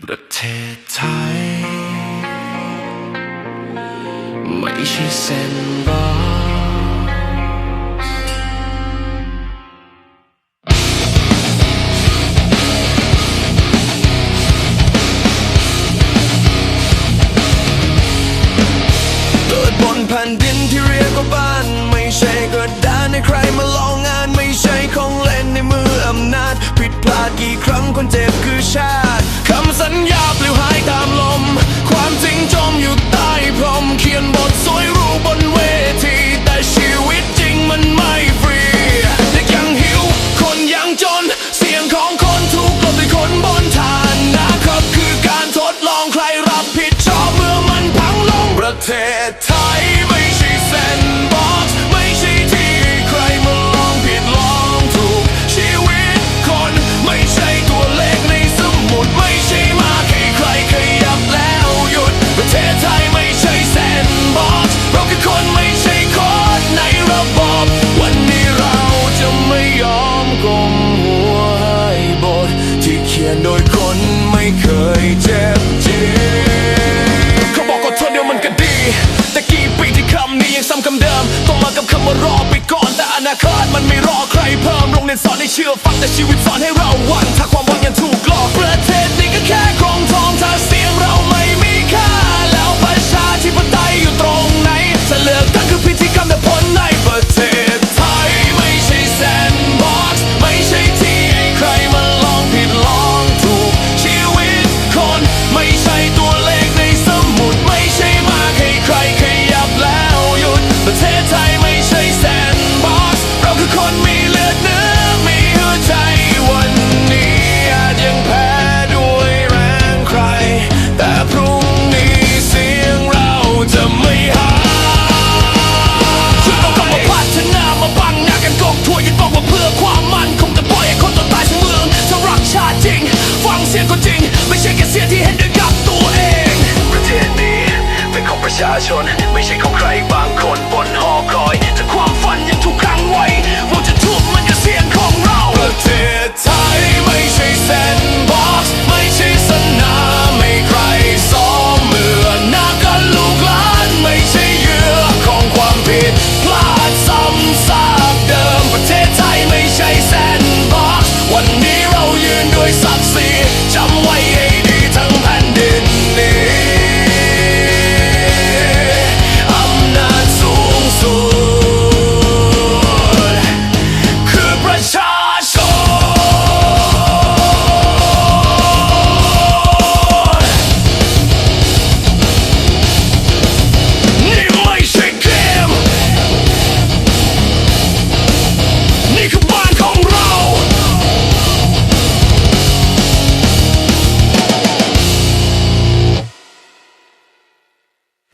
ประเทศไทย ไม่ใช่เส้นร้าย ประเทศไทยไม่ใช่เซนบ็อก ไม่ใช่ที่ใครมาองผิดลองถูก ชีวิตคนไม่ใช่ตัวเลขในสมุด ไม่ใช่มาให้ใครขยับแล้วหยุด ประเทศไทยไม่ใช่เซนบ็อก เราคือคนไม่ใช่โคตในระบบ วันนี้เราจะไม่ยอมกลมหัวให้บท ที่เขียนโดยคนไม่เคยเจอ Fuck that she whips on her own one. Talk one ชาชน ไม่ใช่ของใครบางคนบนหอคอย แต่ความฝันยังถูกขังไว้เราจะทุบมันกับเสียงของเราประเทศไทยไม่ใช่เซนบ็อกซ์ไม่ใช่สนามไม่ใครซ้อมเหมือนนักกันลูกหลานไม่ใช่เยื่อของความผิดพลาดซ้ำซากเดิมประเทศไทยไม่ใช่เซนบ็อกซ์วันนี้เรายืนด้วยศักดิ์ศรีจำไว้